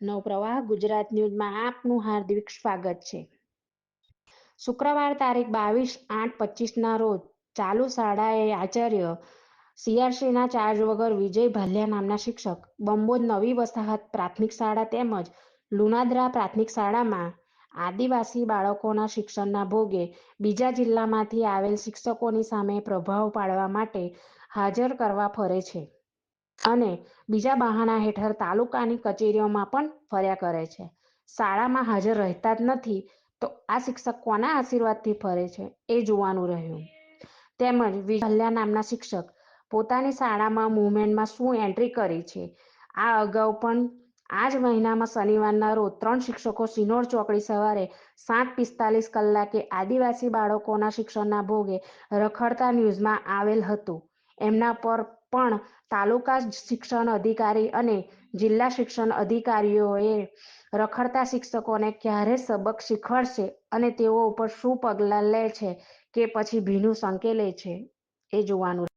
નવપ્રવાહ ગુજરાત ન્યૂઝમાં આપનું હાર્દિક સ્વાગત છે. શુક્રવાર તારીખ બાવીસ આઠ પચીસના રોજ ચાલુ શાળાએ આચાર્ય સીઆરસીના ચાર્જ વગર વિજય ભાલિયા નામના શિક્ષક બંબોદ નવી વસાહત પ્રાથમિક શાળા તેમજ લુણાદરા પ્રાથમિક શાળામાં આદિવાસી બાળકોના શિક્ષણના ભોગે બીજા જિલ્લામાંથી આવેલ શિક્ષકોની સામે પ્રભાવ પાડવા માટે હાજર કરવા ફરે છે. અને બીજા બહાના હેઠળ તાલુકાની કચેરીઓમાં પણ ફર્યા કરે છે. શાળામાં હાજર રહેતા જ નથી તો આ શિક્ષક કોના આશીર્વાદથી ફરે છે એ જોવાનું રહ્યું. તેમજ વિહલ્યા નામના શિક્ષક પોતાની શાળામાં મુવમેન્ટમાં શું એન્ટ્રી કરી છે? આ અગાઉ પણ આ જ મહિનામાં શનિવારના રોજ ત્રણ શિક્ષકો સિનોર ચોકડી સવારે સાત પિસ્તાલીસ કલાકે આદિવાસી બાળકોના શિક્ષણના ભોગે રખડતા ન્યૂઝમાં આવેલ હતું. એમના પર પણ તાલુકા શિક્ષણ અધિકારી અને જિલ્લા શિક્ષણ અધિકારીઓએ રખડતા શિક્ષકોને ક્યારે સબક શીખવાડશે અને તેઓ ઉપર શું પગલાં લે છે કે પછી ભીનું સંકેલે છે એ જોવાનું